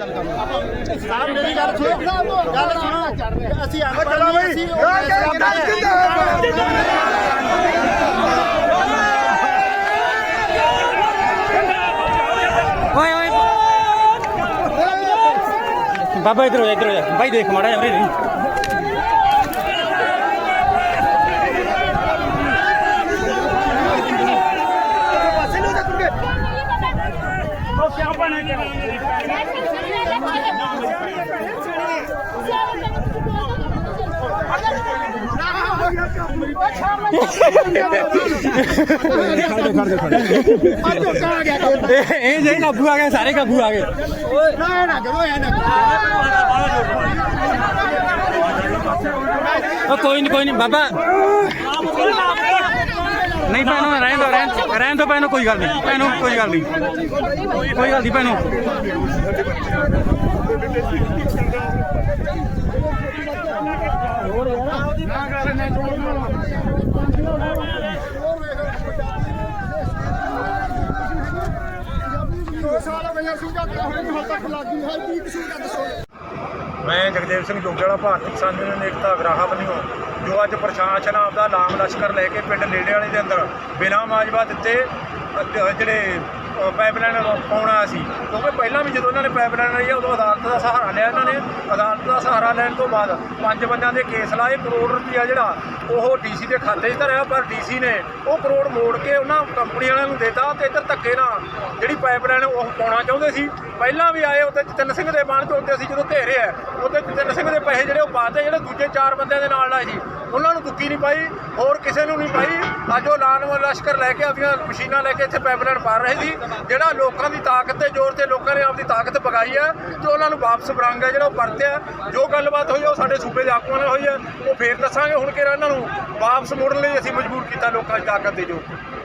ਸਾਹਿਬ ਮੇਰੀ ਗੱਲ ਸੁਣੋ। ਗੱਲ ਸੁਣੋ। ਅਸੀਂ ਚਲੋ ਬਈ। ਅਸੀਂ ਓਏ ਓਏ ਬਾਬਾ ਇਧਰ ਹੋ ਜਾ ਇਧਰ ਹੋ ਜਾ। ਬਾਈ ਦੇਖ ਮਾੜਾ ਜਿਹਾ ਵੀਰੇ ਇਹ ਇਹ ਜੇ ਕਾਬੂ ਆ ਗਏ, ਸਾਰੇ ਕਾਬੂ ਆ ਗਏ। ਨਾ ਨਾ ਕਰੋ ਐ ਨਾ, ਕੋਈ ਨਹੀਂ ਕੋਈ ਨਹੀਂ ਬਾਬਾ। ਨਹੀਂ ਭੈਣੋ, ਰਹਿਣ ਦੋ ਰਹਿਣ ਰਹਿਣ ਦੋ ਭੈਣੋ, ਕੋਈ ਗੱਲ ਨਹੀਂ। ਭੈਣੋ, ਕੋਈ ਗੱਲ ਨਹੀਂ। ਕੋਈ ਗੱਲ ਨਹੀਂ ਭੈਣੋ। ਮੈਂ ਜਗਦੇਵ ਸਿੰਘ ਜੋਗੇਵਾਲਾ ਭਾਰਤੀ ਕਿਸਾਨ ਯੂਨੀਅਨ ਏਕਤਾ ਅਗਰਾਹਾ ਵੱਲੋਂ ਜੋ ਅੱਜ ਪ੍ਰਸ਼ਾਸਨ ਆਪਦਾ ਲਾਮ ਲਸ਼ਕਰ ਲੈ ਕੇ ਪਿੰਡ ਨੇੜੇ ਵਾਲੇ ਦੇ ਅੰਦਰ ਬਿਨਾਂ ਮਾਜਵਾ ਦਿੱਤੇ ਜਿਹੜੇ ਪਾਈਪਲਾਈਨ ਪਾਉਣਾ ਸੀ। ਕਿਉਂਕਿ ਪਹਿਲਾਂ ਵੀ ਜਦੋਂ ਇਹਨਾਂ ਨੇ ਪਾਈਪਲਾਈਨ ਲਈ ਆ, ਉਦੋਂ ਅਦਾਲਤ ਦਾ ਸਹਾਰਾ ਲਿਆ ਇਹਨਾਂ ਨੇ। ਅਦਾਲਤ ਦਾ ਸਹਾਰਾ ਲੈਣ ਤੋਂ ਬਾਅਦ ਪੰਜ ਬੰਦਿਆਂ ਦੇ ਕੇਸ ਲਾਏ ਕਰੋੜ ਰੁਪਈਆ ਜਿਹੜਾ ਉਹ ਡੀਸੀ ਦੇ ਖਾਤੇ 'ਚ ਧਰਿਆ ਪਰ ਡੀਸੀ ਨੇ ਉਹ ਕਰੋੜ ਮੋੜ ਕੇ ਉਹਨਾਂ ਕੰਪਨੀ ਵਾਲਿਆਂ ਨੂੰ ਦੇਤਾ ਤੇ ਇੱਧਰ ਧੱਕੇ ਨਾਲ ਜਿਹੜੀ ਪਾਈਪਲਾਈਨ ਉਹ ਪਾਉਣਾ ਚਾਹੁੰਦੇ ਸੀ। ਪਹਿਲਾਂ ਵੀ ਆਏ ਉੱਤੇ ਜਤਨ ਸਿੰਘ ਦੇ ਬਾਣ ਚੋਂਦੇ ਸੀ ਜਦੋਂ ਘੇਰੇ ਆ ਉੱਤੇ ਜਤਨ ਸਿੰਘ ਦੇ ਪੈਸੇ ਜਿਹੜੇ ਉਹ ਪਾਤੇ ਜਿਹੜੇ ਦੂਜੇ ਚਾਰ ਬੰਦਿਆਂ ਦੇ ਨਾਲ ਲਾਏ ਸੀ। ਉਹਨਾਂ ਨੂੰ ਦੁੱਕੀ ਨਹੀਂ ਪਾਈ ਹੋਰ ਕਿਸੇ ਨੂੰ ਨਹੀਂ ਪਾਈ। ਅੱਜ ਉਹ ਲਾਨਵ ਲਸ਼ਕਰ ਲੈ ਕੇ ਆਪਣੀਆਂ ਮਸ਼ੀਨਾਂ ਲੈ ਕੇ ਇੱਥੇ ਪਾਈਪਲਾਈਨ ਪਾ ਰਹੇ ਸੀ। ਜਿਹੜਾ ਲੋਕਾਂ ਦੀ ਤਾਕਤ ਤੇ ਜ਼ੋਰ ਤੇ ਲੋਕਾਂ ਨੇ ਆਪਦੀ ਤਾਕਤ ਪਗਾਈ ਹੈ ਤੇ ਉਹਨਾਂ ਨੂੰ ਵਾਪਸ ਬਰੰਗ ਹੈ ਜਿਹੜਾ ਉਹ ਪਰਤਿਆ ਜੋ ਗੱਲਬਾਤ ਹੋਈ ਹੈ ਉਹ ਸਾਡੇ ਸੂਬੇ ਦੇ ਆਗੂਆਂ ਨਾਲ ਹੋਈ ਹੈ, ਉਹ ਫੇਰ ਦੱਸਾਂਗੇ ਹੁਣ ਕਿਹੜਾ ਇਹਨਾਂ ਨੂੰ ਵਾਪਸ ਮੋੜਨ ਲਈ ਅਸੀਂ ਮਜਬੂਰ ਕੀਤਾ ਲੋਕਾਂ ਦੀ ਤਾਕਤ ਦੇ ਜ਼ੋਰ